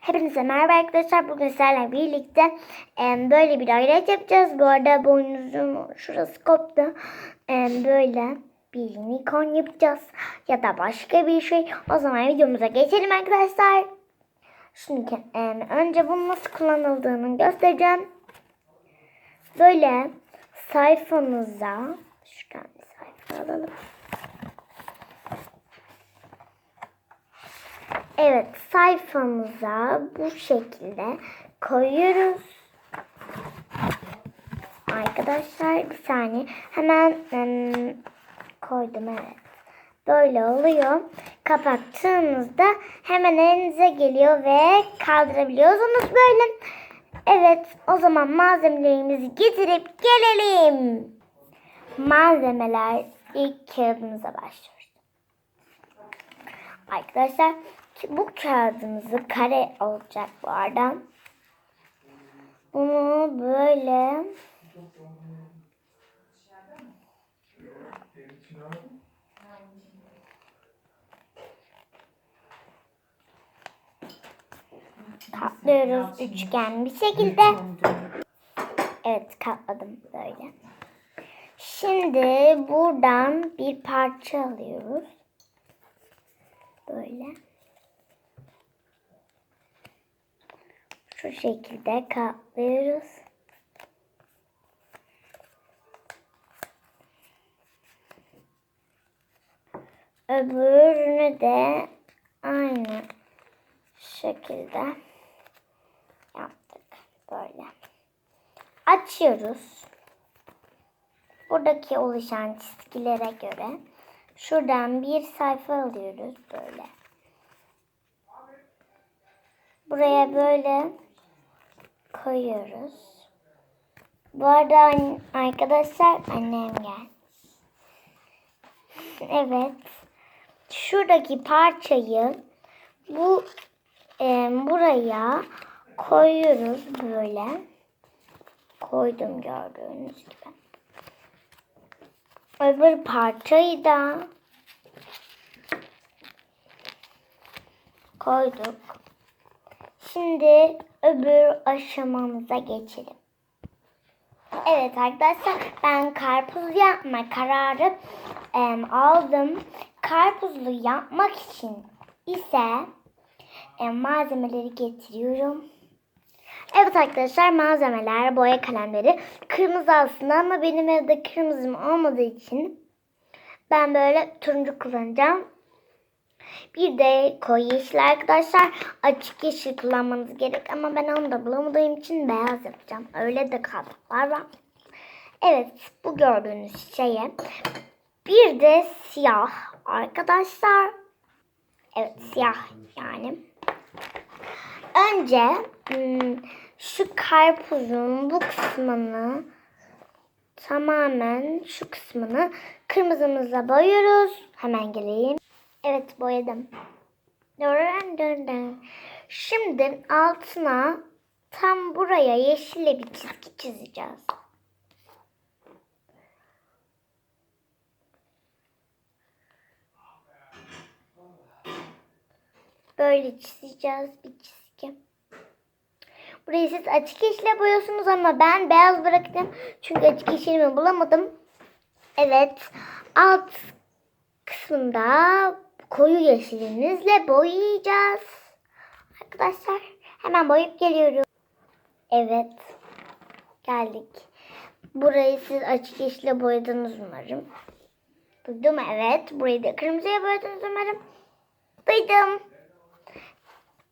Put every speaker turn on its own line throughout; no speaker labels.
Hepinize merhaba arkadaşlar. Bugün sizlerle birlikte böyle bir ayrıt yapacağız. Bu arada boynuzum şurası koptu. Böyle bir unicorn yapacağız. Ya da başka bir şey. O zaman videomuza geçelim arkadaşlar. Şimdi önce bunun nasıl kullanıldığını göstereceğim. Böyle sayfanıza şuradan bir sayfa alalım. Evet sayfamıza bu şekilde koyuyoruz. Arkadaşlar bir saniye hemen em, koydum evet. Böyle oluyor. Kapattığınızda hemen elinize geliyor ve kaldırabiliyorsunuz böyle. Evet o zaman malzemelerimizi getirip gelelim. Malzemeler ilk kağıdımıza başlıyoruz. Arkadaşlar bu kağıdımızı kare olacak bu arada. Bunu böyle katlıyoruz üçgen bir şekilde. Evet katladım böyle. Şimdi buradan bir parça alıyoruz. Böyle. Şu şekilde katlıyoruz. Öbürünü de aynı şekilde yaptık. Böyle. Açıyoruz. Buradaki oluşan çizgilere göre şuradan bir sayfa alıyoruz böyle. Buraya böyle koyuyoruz. Bu arada arkadaşlar annem gel. Evet. Şuradaki parçayı bu e, buraya koyuyoruz böyle. Koydum gördüğünüz gibi. Öbür parçayı da koyduk. Şimdi öbür aşamamıza geçelim. Evet arkadaşlar ben karpuz yapma kararı em, aldım. Karpuzlu yapmak için ise em, malzemeleri getiriyorum. Evet arkadaşlar malzemeler boya kalemleri kırmızı aslında ama benim evde kırmızım olmadığı için ben böyle turuncu kullanacağım. Bir de koyu yeşil arkadaşlar. Açık yeşil kullanmanız gerek ama ben onu da bulamadığım için beyaz yapacağım. Öyle de kalıplar var. Evet bu gördüğünüz şeye. Bir de siyah arkadaşlar. Evet siyah yani. Önce hmm, şu karpuzun bu kısmını tamamen şu kısmını kırmızımıza boyuyoruz. Hemen geleyim. Evet boyadım. Dön dön. Şimdi altına tam buraya yeşille bir çizgi çizeceğiz. Böyle çizeceğiz bir çizgi. Burayı siz açık yeşile boyuyorsunuz ama ben beyaz bıraktım. Çünkü açık yeşilimi bulamadım. Evet. Alt kısmında koyu yeşilimizle boyayacağız. Arkadaşlar hemen boyayıp geliyorum. Evet. Geldik. Burayı siz açık yeşile boyadınız umarım. Duydum evet. Burayı da kırmızıya boyadınız umarım. Duydum.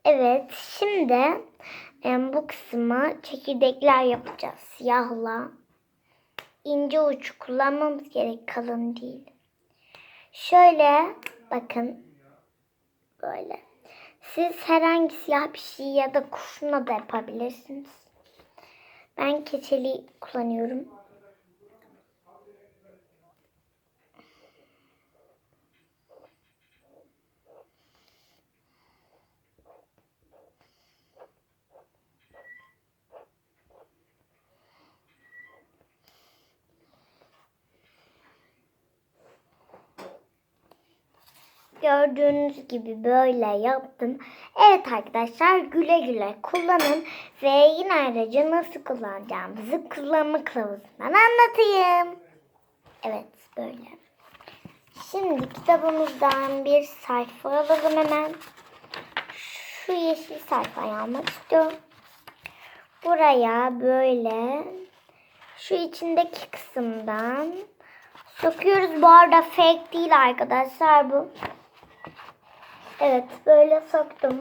Evet. Şimdi em, bu kısma çekirdekler yapacağız. Siyahla. ince uç kullanmamız gerek. Kalın değil. Şöyle bakın. Böyle. Siz herhangi siyah bir şey ya da kurşunla da yapabilirsiniz. Ben keçeli kullanıyorum. Gördüğünüz gibi böyle yaptım. Evet arkadaşlar güle güle kullanın ve yine ayrıca nasıl kullanacağımızı kullanma kılavuzundan anlatayım. Evet böyle. Şimdi kitabımızdan bir sayfa alalım hemen. Şu yeşil sayfayı almak istiyorum. Buraya böyle şu içindeki kısımdan sokuyoruz. Bu arada fake değil arkadaşlar bu. Evet böyle soktum.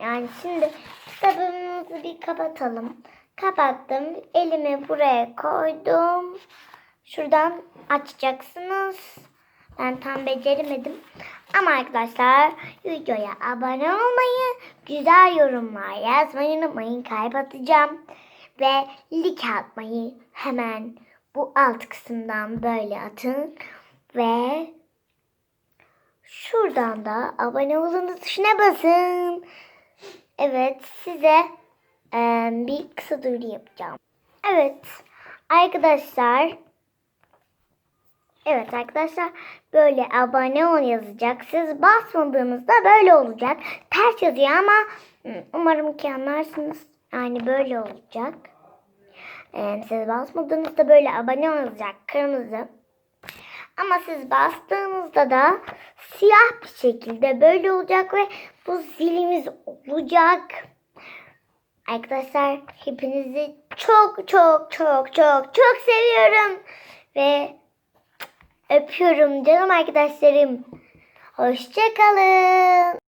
Yani şimdi kitabımızı bir kapatalım. Kapattım. Elimi buraya koydum. Şuradan açacaksınız. Ben tam beceremedim. Ama arkadaşlar videoya abone olmayı, güzel yorumlar yazmayı unutmayın. Kalp atacağım. Ve like atmayı hemen bu alt kısımdan böyle atın. Ve şuradan da abone olun tuşuna basın. Evet size eee, bir kısa duyuru yapacağım. Evet arkadaşlar Evet arkadaşlar böyle abone ol yazacak. Siz basmadığınızda böyle olacak. Ters yazıyor ama umarım ki anlarsınız. Yani böyle olacak. Ee, siz basmadığınızda böyle abone ol yazacak. Kırmızı. Ama siz bastığınızda da siyah bir şekilde böyle olacak ve bu zilimiz olacak. Arkadaşlar hepinizi çok çok çok çok çok seviyorum. Ve öpüyorum canım arkadaşlarım. Hoşçakalın.